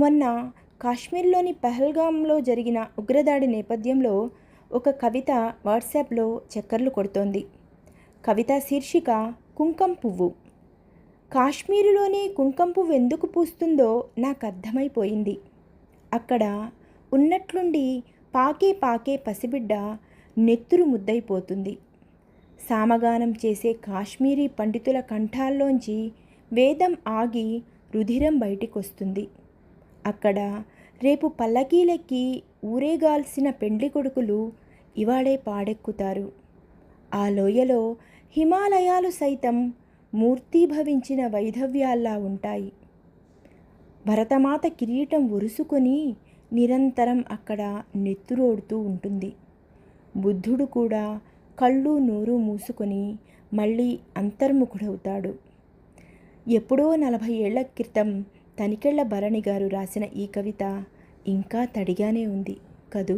మొన్న కాశ్మీర్లోని పహల్గాంలో జరిగిన ఉగ్రదాడి నేపథ్యంలో ఒక కవిత వాట్సాప్లో చక్కర్లు కొడుతోంది. కవిత శీర్షిక కుంకం పువ్వు. కాశ్మీరులోని కుంకం పువ్వు ఎందుకు పూస్తుందో నాకు అర్థమైపోయింది. అక్కడ ఉన్నట్లుండి పాకే పాకే పసిబిడ్డ నెత్తురు ముద్దైపోతుంది సామగానం చేసే కాశ్మీరీ పండితుల కంఠాల్లోంచి వేదం ఆగి రుధిరం బయటికొస్తుంది. అక్కడ రేపు పల్లకీలెక్కి ఊరేగాల్సిన పెండ్లి కొడుకులు ఇవాడే పాడెక్కుతారు. ఆ లోయలో హిమాలయాలు సైతం మూర్తీభవించిన వైధవ్యాల్లా ఉంటాయి. భరతమాత కిరీటం ఒరుసుకొని నిరంతరం అక్కడ నెత్తురోడుతూ ఉంటుంది. బుద్ధుడు కూడా కళ్ళు నోరు మూసుకొని మళ్ళీ అంతర్ముఖుడవుతాడు. ఎప్పుడో నలభై ఏళ్ళ క్రితం తనికెళ్ళ భరణి గారు రాసిన ఈ కవిత ఇంకా తడిగానే ఉంది కదూ?